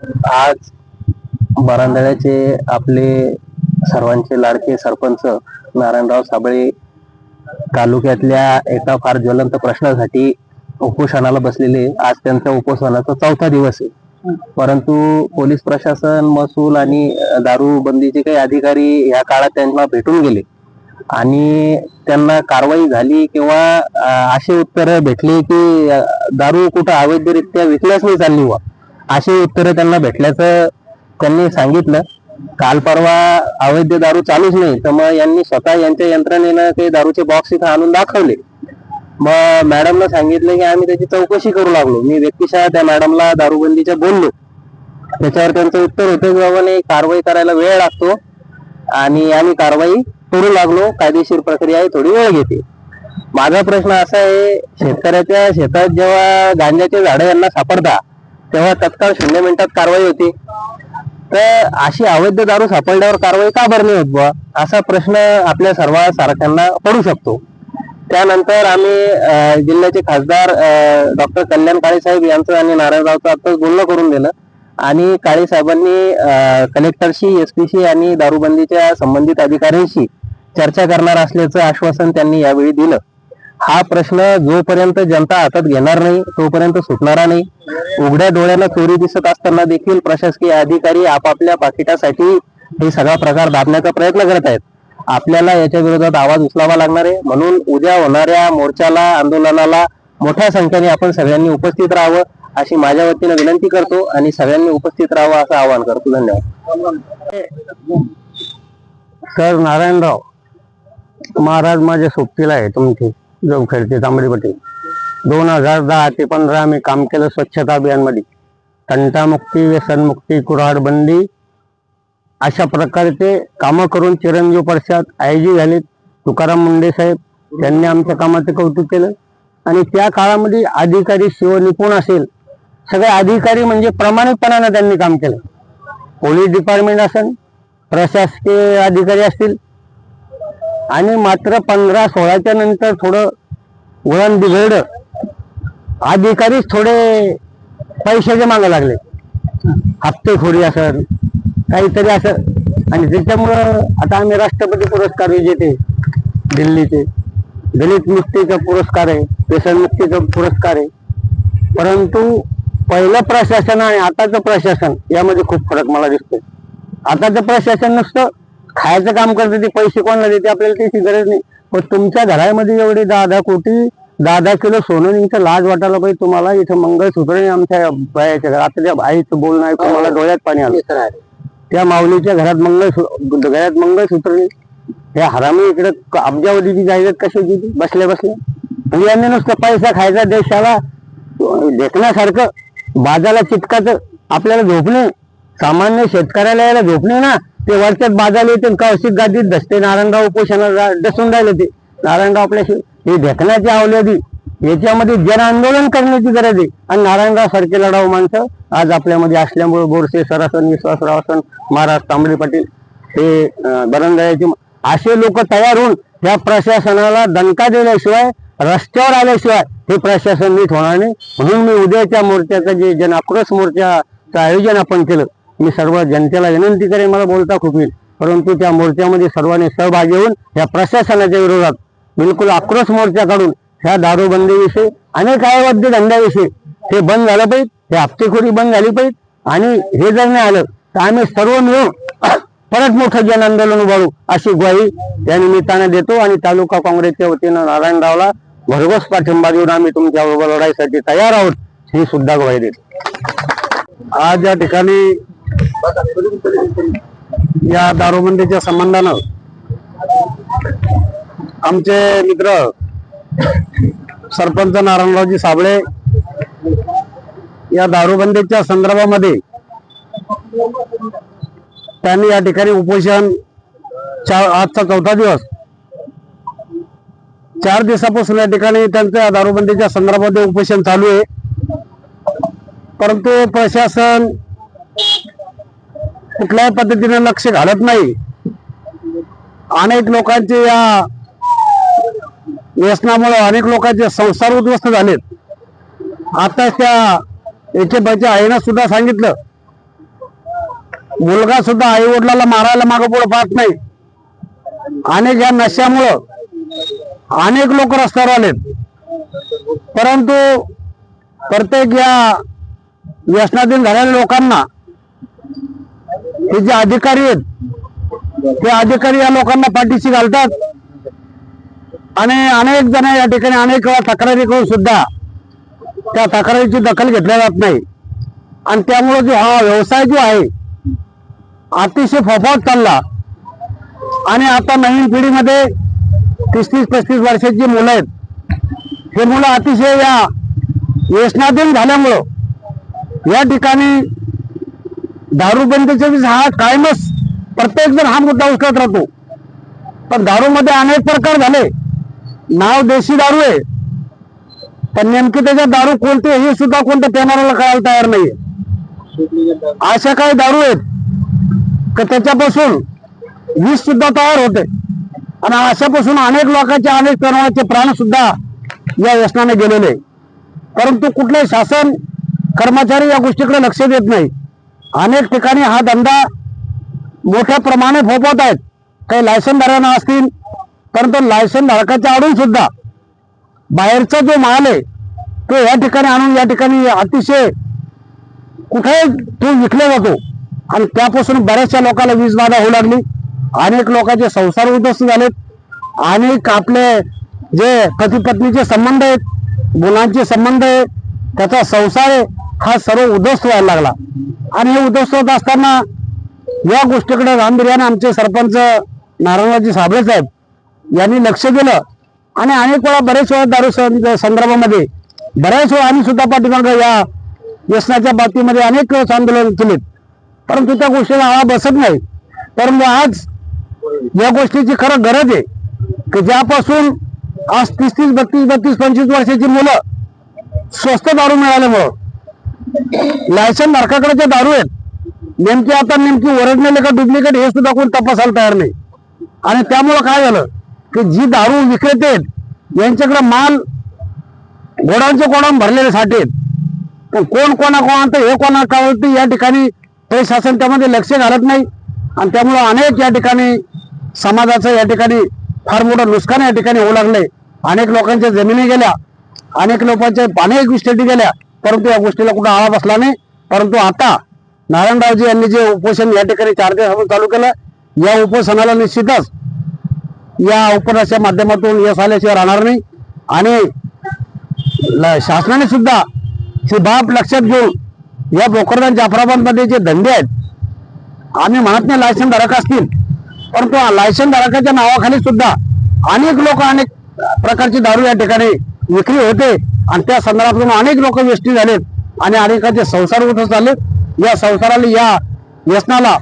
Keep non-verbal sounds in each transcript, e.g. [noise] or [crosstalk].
आज बरांदळ्याचे आपले सर्वांचे लाडके सरपंच नारायणराव साबळे तालुक्यातल्या एका फार ज्वलंत प्रश्नासाठी उपोषणाला बसलेले. आज त्यांच्या उपोषणाचा चौथा दिवस आहे. परंतु पोलीस प्रशासन महसूल आणि दारू बंदीचे काही अधिकारी या काळात त्यांना भेटून गेले. आणि त्यांना कारवाई झाली किंवा असे उत्तर भेटले की दारू कुठं अवैधरित्या विकल्याच नाही चालली वा असे उत्तरं त्यांना भेटल्याचं त्यांनी सांगितलं. काल परवा अवैध दारू चालूच नाही तर मग यांनी स्वतः यांच्या यंत्रणेनं ते दारूचे बॉक्स इथं आणून दाखवले. मग मॅडमला सांगितलं की आम्ही त्याची चौकशी करू लागलो. मी व्यक्तिशः त्या मॅडमला दारूबंदीच्या बोललो. त्याच्यावर त्यांचं उत्तर होतं की बाबा नाही कारवाई करायला वेळ लागतो आणि आम्ही कारवाई करू लागलो. कायदेशीर प्रक्रिया ही थोडी वेळ घेते. माझा प्रश्न असा आहे शेतकऱ्याच्या शेतात जेव्हा गांजाचे झाडं यांना सापडतात तेव्हा तत्काळ शून्य मिनिटात कारवाई होती. तर अशी अवैध दारू सापडल्यावर कारवाई का बरं नाही होत बुवा? असा प्रश्न आपल्या सर्व सारख्यांना पडू शकतो. त्यानंतर आम्ही अं, जिल्ह्याचे खासदार डॉक्टर कल्याण काळे साहेब यांचं आणि नारायणरावचं आताच बोलणं करून दिलं. आणि काळे साहेबांनी अं, कलेक्टरशी एसपीशी आणि दारूबंदीच्या संबंधित अधिकाऱ्यांशी चर्चा करणार असल्याचं आश्वासन त्यांनी यावेळी दिलं. हा प्रश्न जोपर्यंत जनता हातात घेणार नाही तोपर्यंत सुटणारा नाही. उघड्या डोळ्याला चोरी दिसत असताना देखील प्रशासकीय अधिकारी आपापल्या पाकिटासाठी हे सगळा प्रकार दाबण्याचा प्रयत्न करत आहेत. आपल्याला याच्या विरोधात आवाज उचलावा लागणार आहे. म्हणून उद्या होणाऱ्या मोर्चाला आंदोलनाला मोठ्या संख्येने आपण सगळ्यांनी उपस्थित राहावं अशी माझ्या वतीनं विनंती करतो आणि सगळ्यांनी उपस्थित राहावं असं आवाहन करतो. धन्यवाद. सर नारायणराव महाराज माझ्या सोबतीला आहे तुमची. जवखेडचे तांबडीपट्टी दोन हजार दहा ते पंधरा आम्ही काम केलं स्वच्छता अभियानमध्ये. तंटामुक्ती व्यसनमुक्ती कुऱ्हाड बंदी अशा प्रकारचे कामं करून चिरंजीव पडशात आयजी झाले तुकाराम मुंडे साहेब त्यांनी आमच्या कामाचं कौतुक केलं. आणि त्या काळामध्ये अधिकारी शिवनिपुण असेल सगळे अधिकारी म्हणजे प्रामाणिकपणानं त्यांनी काम केलं. पोलीस डिपार्टमेंट असेल प्रशासकीय अधिकारी असतील आणि मात्र पंधरा सोळाच्या नंतर थोडं वळण बिघडलं. अधिकारीच थोडे पैशाचे मागा लागले. हप्तेखोरी असं काहीतरी असं. आणि त्याच्यामुळं आता आम्ही राष्ट्रपती पुरस्कार विजेते दिल्लीचे. दलित मुक्तीचा पुरस्कार आहे व्यसनमुक्तीचा पुरस्कार आहे. परंतु पहिलं प्रशासन आणि आताचं प्रशासन यामध्ये खूप फरक मला दिसतोय. आताचं प्रशासन नुसतं खायचं काम करते ते पैसे कोणाला देते आपल्याला त्याची गरज नाही. पण तुमच्या घरामध्ये एवढे दहा दहा कोटी दहा दहा किलो सोनं इथं लाज वाटायला पाहिजे तुम्हाला. इथं मंगळसूत्र नाही आमच्या बायाच्या घरात आता त्या बाईचं बोलणं ऐकून मला डोळ्यात पाणी आलं. त्या माऊलीच्या घरात मंगळ घरात मंगळसूत्र नाही त्या हरामी इकडे अब्जावधीची जाहिरात कशी होती? बसल्या बसल्या. म्हणजे यांनी नुसतं पैसा खायचा देशाला देखण्यासारखं बाजाला चिटकाच आपल्याला झोपणे सामान्य शेतकऱ्याला यायला झोपणे ना. ते वरच्यात बाजाला येते कौशिक गादीत दसते नारायणराव उपोषणाला डसून राहिले ते. नारायणराव आपल्याशी हे देखण्याची आवल्यादी याच्यामध्ये जन आंदोलन करण्याची गरज आहे. आणि नारायणराव सारखे लढाऊ माणसं आज आपल्यामध्ये असल्यामुळे बोरसे सरासन विश्वासराव असन महाराज तांबडे पाटील हे अं, बरंदायाचे असे लोक तयार होऊन या प्रशासनाला दणका दिल्याशिवाय रस्त्यावर आल्याशिवाय हे प्रशासन नीट होणार नाही. म्हणून मी उद्याच्या मोर्चाचं जे जन आक्रोश मोर्चाचं आयोजन आपण केलं. मी सर्व जनतेला विनंती करेन मला बोलता खूप येईल. परंतु त्या मोर्चामध्ये सर्वांनी सहभागी होऊन या प्रशासनाच्या विरोधात बिलकुल आक्रोश मोर्चा काढून ह्या दारूबंदीविषयी अनेक अवैध धंद्याविषयी हे बंद झालं पाहिजे हे हप्तेखोरी बंद झाली पाहिजे आणि हे जर नाही आलं तर आम्ही सर्व मिळून [coughs] परत मोठं जन आंदोलन उभारू अशी ग्वाही या निमित्ताने देतो आणि तालुका काँग्रेसच्या वतीनं नारायणरावला भरघोस पाठिंबा देऊन आम्ही तुमच्याबरोबर लढाईसाठी तयार आहोत ही सुद्धा ग्वाही देतो. आज या ठिकाणी या दारूबंदीच्या संबंधानं आमचे मित्र सरपंच नारायणरावजी साबळे या दारूबंदीच्या संदर्भामध्ये त्यांनी या ठिकाणी उपोषण चार आजचा चौथा दिवस चार दिवसापासून या ठिकाणी त्यांचं या दारूबंदीच्या संदर्भामध्ये उपोषण चालू आहे. परंतु प्रशासन कुठल्याही पद्धतीने लक्ष घालत नाही. अनेक लोकांचे या व्यसनामुळे अनेक लोकांचे संसार उद्ध्वस्त झालेत. आता त्या याचे आईनं सुद्धा सांगितलं. मुलगा सुद्धा आई वडिलाला मारायला मागं पुढे पाहत नाही. अनेक या नश्यामुळं अनेक लोक रस्त्यावर आलेत. परंतु प्रत्येक या व्यसनाधीन झालेल्या लोकांना हे जे अधिकारी आहेत ते अधिकारी या लोकांना पाठीशी घालतात. आणि अनेक जण या ठिकाणी अनेक वेळा तक्रारी करून सुद्धा त्या तक्रारीची दखल घेतल्या जात नाही. आणि त्यामुळे जो हा व्यवसाय जो आहे अतिशय फोफावत चालला. आणि आता नवीन पिढीमध्ये तीस तीस पस्तीस वर्षाची मुलं आहेत. हे मुलं अतिशय या व्यसनाधीन झाल्यामुळं या ठिकाणी दारूबंदीच्या दिवशी हा कायमच प्रत्येक जण हा मुद्दा उचलत राहतो. पण दारूमध्ये अनेक प्रकार झाले. नाव देशी दारू आहे. पण नेमकी त्याच्यात दारू कोणते हे सुद्धा कोणत्या पेनाराला कळायला तयार नाहीये. अशा काही दारू आहेत का त्याच्यापासून वीज सुद्धा तयार होते. आणि अशापासून अनेक लोकांचे अनेक तरुणाचे प्राण सुद्धा या व्यसनाने गेलेले परंतु कुठले शासन कर्मचारी या गोष्टीकडे लक्ष देत नाही अनेक ठिकाणी हा धंदा मोठ्या प्रमाणे फोपवत आहेत. काही लायसनधाऱ्यांना असतील परंतु लायसन धारकाच्या आडून सुद्धा बाहेरचा जो माल आहे तो या ठिकाणी आणून या ठिकाणी अतिशय कुठे तो विकला जातो. आणि त्यापासून बऱ्याचशा लोकांना वीज बाधा होऊ लागली. अनेक लोकांचे संसार उद्ध्वस्त झालेत. अनेक आपले जे पतीपत्नीचे संबंध आहेत मुलांचे संबंध आहे त्याचा संसार आहे हा सर्व उद्ध्वस्त व्हायला लागला. आणि हे उद्ध्वस्त असताना या गोष्टीकडे गांभीर्याने आमचे सरपंच नारायणराजी साबळे साहेब यांनी लक्ष दिलं. आणि अनेक वेळा बरेच वेळा दारू संदर्भामध्ये बऱ्याच वेळा आम्ही सुद्धा पाठीमागं या व्यसनाच्या बाबतीमध्ये अनेक वेळेस आंदोलन केलेत. परंतु त्या गोष्टीला आळा बसत नाही. परंतु आज या गोष्टीची खरं गरज आहे की ज्यापासून आज तीस तीस बत्तीस बत्तीस पंचवीस वर्षाची मुलं स्वस्त दारू मिळाल्यामुळं लायसन धारकाकडे जे दारू आहेत. नेमकी आता नेमकी ओरिजिनल का डुप्लिकेट हे सुद्धा कोण तपासायला तयार नाही. आणि त्यामुळं काय झालं की जी दारू विक्रेते आहेत यांच्याकडे माल गोडाऊनचे गोडाऊन भरलेले साठे आहेत. पण कोण कोणा कोणा हे कोणा कळते या ठिकाणी प्रशासन त्यामध्ये लक्ष घालत नाही. आणि त्यामुळं अनेक या ठिकाणी समाजाचं या ठिकाणी फार मोठं नुकसान या ठिकाणी होऊ लागलंय. अनेक लोकांच्या जमिनी गेल्या अनेक लोकांच्या अनेक विस्टेटी गेल्या. परंतु या गोष्टीला कुठं आळा बसला नाही. परंतु आता नारायणरावजी यांनी जे उपोषण या ठिकाणी चार दिवस चालू केलं या उपोषणाला निश्चितच या उपनाच्या माध्यमातून यश आल्याशिवाय राहणार नाही. आणि शासनाने सुद्धा ही बाब लक्षात घेऊन या बोकरदान जाफराबादमध्ये जे धंदे आहेत आम्ही म्हणत नाही लायसन धारक असतील परंतु लायसन धारकाच्या नावाखाली सुद्धा अनेक लोक अनेक प्रकारची दारू या ठिकाणी विक्री होते. आणि त्या संदर्भातून अनेक लोक व्यष्टी झालेत आणि अनेकांचे संसार होत चाललेत या संसाराला या व्यसनाला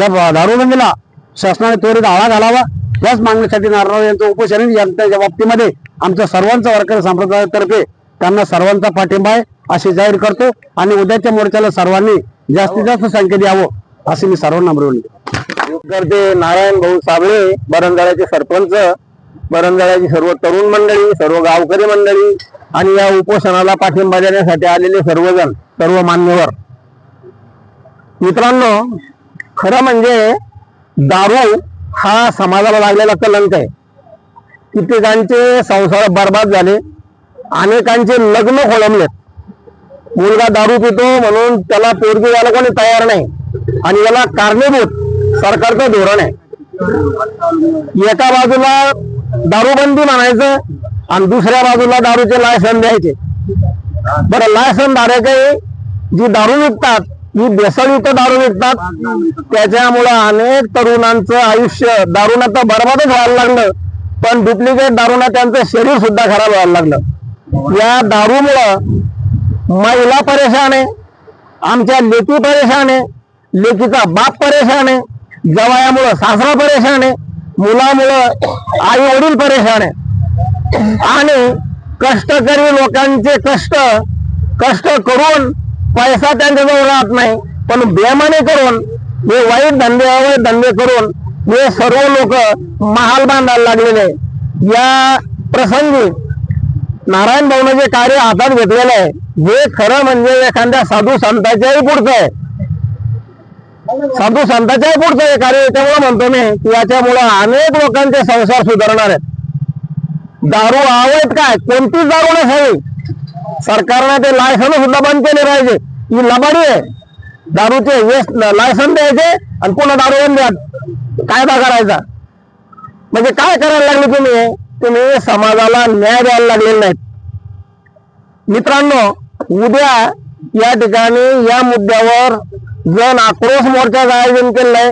या ब- दारूबंदीला शासनाने त्वरित आळा घालावा. याच मागणीसाठी नारायण यांचं उपोषण यांच्या बाबतीमध्ये आमच्या सर्वांचा वारकरी संप्रदायातर्फे त्यांना सर्वांचा पाठिंबा आहे असे जाहीर करतो. आणि उद्याच्या मोर्चाला सर्वांनी जास्तीत जास्त संख्येत यावं असे मी सर्वांना विनंती करते नारायण भाऊ साबळे बरंजाळ्याचे सरपंच बरंजाळ्याची सर्व तरुण मंडळी सर्व गावकरी मंडळी आणि या उपोषणाला पाठिंबा देण्यासाठी आलेले सर्वजण सर्व मान्यवर. मित्रांनो खरं म्हणजे दारू हा समाजाला लागलेला कलंक आहे. कित्येकांचे संसार बर्बाद झाले अनेकांचे लग्न खोळंबलेत. मुलगा दारू पितो म्हणून त्याला पोरगी द्यायला कोणी तयार नाही. आणि याला कारणीभूत सरकारचं धोरण आहे. एका बाजूला दारूबंदी म्हणायचं आणि दुसऱ्या बाजूला दारूचे लायसन द्यायचे. बरं लायसन धारकही जी दारू विकतात जी बेसळयुक्त दारू विकतात त्याच्यामुळं अनेक तरुणांचं आयुष्य दारूनं तर बरबादच व्हायला लागलं पण डुप्लिकेट दारूनं त्यांचं शरीर सुद्धा खराब व्हायला लागलं. या दारूमुळं महिला परेशान आहे आमच्या लेकी परेशान आहे लेकीचा बाप परेशान आहे जवायामुळं सासरा परेशान आहे मुलामुळं आई वडील परेशान आहे. आणि कष्टकरी लोकांचे कष्ट कष्ट करून पैसा त्यांच्याजवळ राहत नाही पण बेमाने करून हे वाईट धंदे अवैध धंदे करून हे सर्व लोक महाल बांधायला लागलेले या प्रसंगी नारायण भाऊनं जे कार्य हातात घेतलेलं आहे हे खरं म्हणजे एखाद्या साधू संताच्याही पुढचं आहे. साधू संताच्याही पुढचं हे कार्य त्यामुळे म्हणतो मी की याच्यामुळं अनेक लोकांचे संसार सुधारणार आहेत. दारू अवैध काय? कोणतीच दारू नसावी सरकारने ते लायसन सुद्धा बंद केले पाहिजे. ही लबाडी आहे. दारूचे वेस्ट लायसन द्यायचे आणि पुन्हा दारू बंद द्या. कायदा करायचा? म्हणजे काय करायला लागले तुम्ही? तुम्ही समाजाला न्याय द्यायला लागलेले नाहीत. मित्रांनो उद्या या ठिकाणी या मुद्द्यावर जन आक्रोश मोर्चाचं आयोजन केलंय.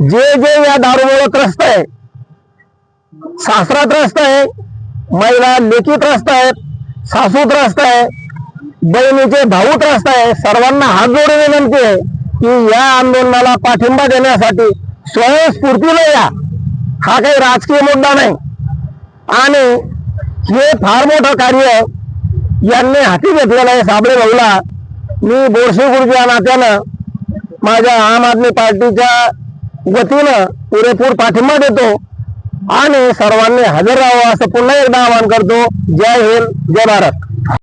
जे जे या दारूमुळे त्रस्त आहे शास्त्रात त्रस्त आहे महिला लेखी त्रस्त आहेत सासू त्रस्त आहे बहिणीचे भाऊ त्रस्त आहे सर्वांना हात जोडून विनंती आहे की या आंदोलनाला पाठिंबा देण्यासाठी स्वयंस्फूर्तीने या. हा काही राजकीय मुद्दा नाही. आणि हे फार मोठं कार्य यांनी हाती घेतलेलं आहे. साबळे भाऊला मी बोरसे गुरुजी या नात्यानं माझ्या आम आदमी पार्टीच्या वतीनं पुरेपूर पाठिंबा देतो. आणि सर्वांनी हजर राहावं असं पुन्हा एकदा आवाहन करतो. जय हिंद जय भारत.